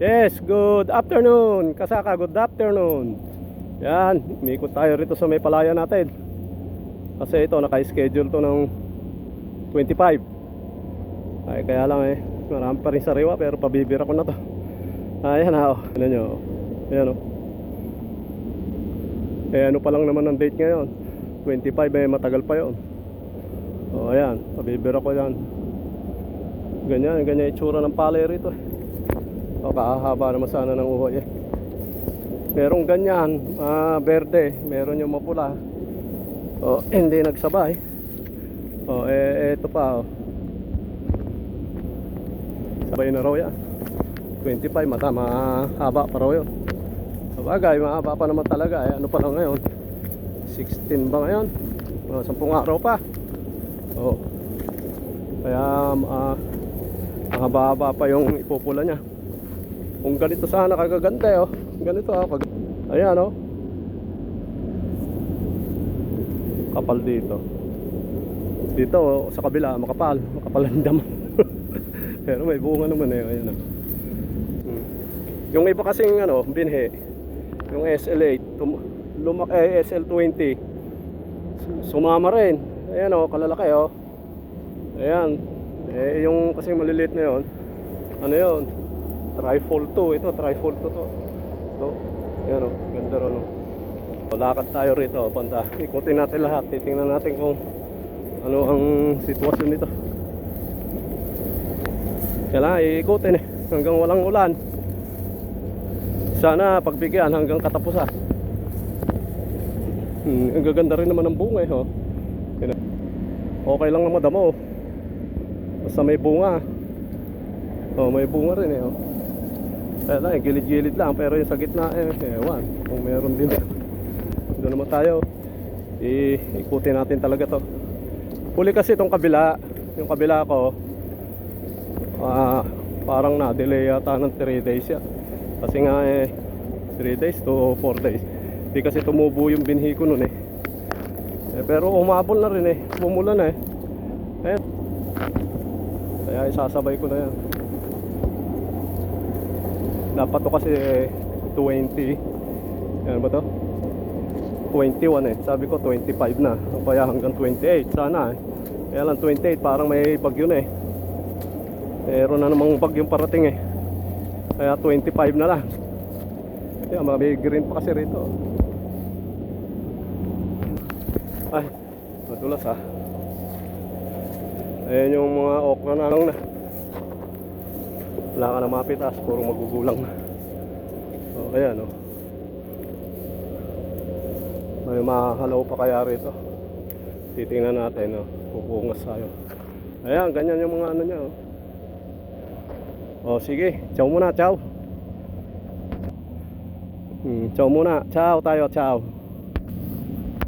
Yes, good afternoon. Kasaka, good afternoon. Yan, umikot tayo rito sa may palaya natin. Kasi ito, naka-schedule to ng 25. Ay, kaya lang eh, marami pa rin sariwa pero pabibira ko na to. Ayan na, oh. Ano nyo, oh. Ayan, oh. Eh, ano pa lang naman ang date ngayon? 25 eh, matagal pa yon. Oh, ayan, pabibira ko yan. Ganyan, ganyan itsura ng palay rito eh. O kakahaba naman sana ng uhoy eh. Merong ganyan, ah, berde, meron yung mapula. O, hindi nagsabay. O, eh, eto pa, o. Sabay na raw yan. 25, mata, mahaba pa raw yun. Sabagay, mahaba pa naman talaga. Eh, ano pa lang ngayon? 16 ba ngayon? O, 10 araw pa. O. Kaya, ah, ang haba-haba pa yung ipupula niya. Kung ganito sana kagaganda eh, oh. Ganito ah, pag Ayan oh. Kapal dito. Dito oh, sa kabila makapal, makapal ang. Pero may bunga naman eh, ayan oh. Hmm. Yung iba kasing ano, binhe, yung SL8, tum- eh, SL20. Sumama rin. Ayan oh, kalalaki oh. Ayan. Eh yung kasing maliliit na 'yon. Ano 'yon? Trifold 2 ito, trifold 2 to. So, yan o, ganda ron o. So, lakad tayo rito, banda. Ikutin natin lahat, titingnan natin kung ano ang sitwasyon nito. Kailangan iikutin eh, hanggang walang ulan. Sana pagbigyan hanggang katapusan. Hmm, ang gaganda rin naman ng bunga eh, oh. Okay lang naman damo. Basta may bunga. Oh, may bunga rin eh, oh. Kaya lang, eh, gilid-gilid lang pero yung sa gitna eh, ewan, kung meron din. Doon naman tayo. I ikutin natin talaga to. Huli kasi itong kabila yung kabila ko ah, parang na-delay yata ng 3 days yan. Kasi nga eh 3 days to 4 days. Di kasi tumubo yung binhi ko nun eh, eh pero umabol na rin eh. Bumulan na eh Ayan. kaya isasabay ko na yan dapat to kasi 20 ano ba to? 21 eh. Sabi ko 25 na. O kaya hanggang 28 sana eh. Kaya lang 28 parang may bagyo na eh. Pero na namang bagyong parating eh. Kaya 25 na lang. Kaya may green pa kasi rito. Ay madulas ha ayan yung mga okra na lang na wala ka na mapitas, puro magugulang na. O, ayan, o. May mahalaw pa kaya rito. Titingnan natin, o. Pupungas tayo. Ayan, ganyan yung mga ano niya, o. O, sige. Ciao muna, ciao. Hmm, ciao muna. Ciao tayo, ciao.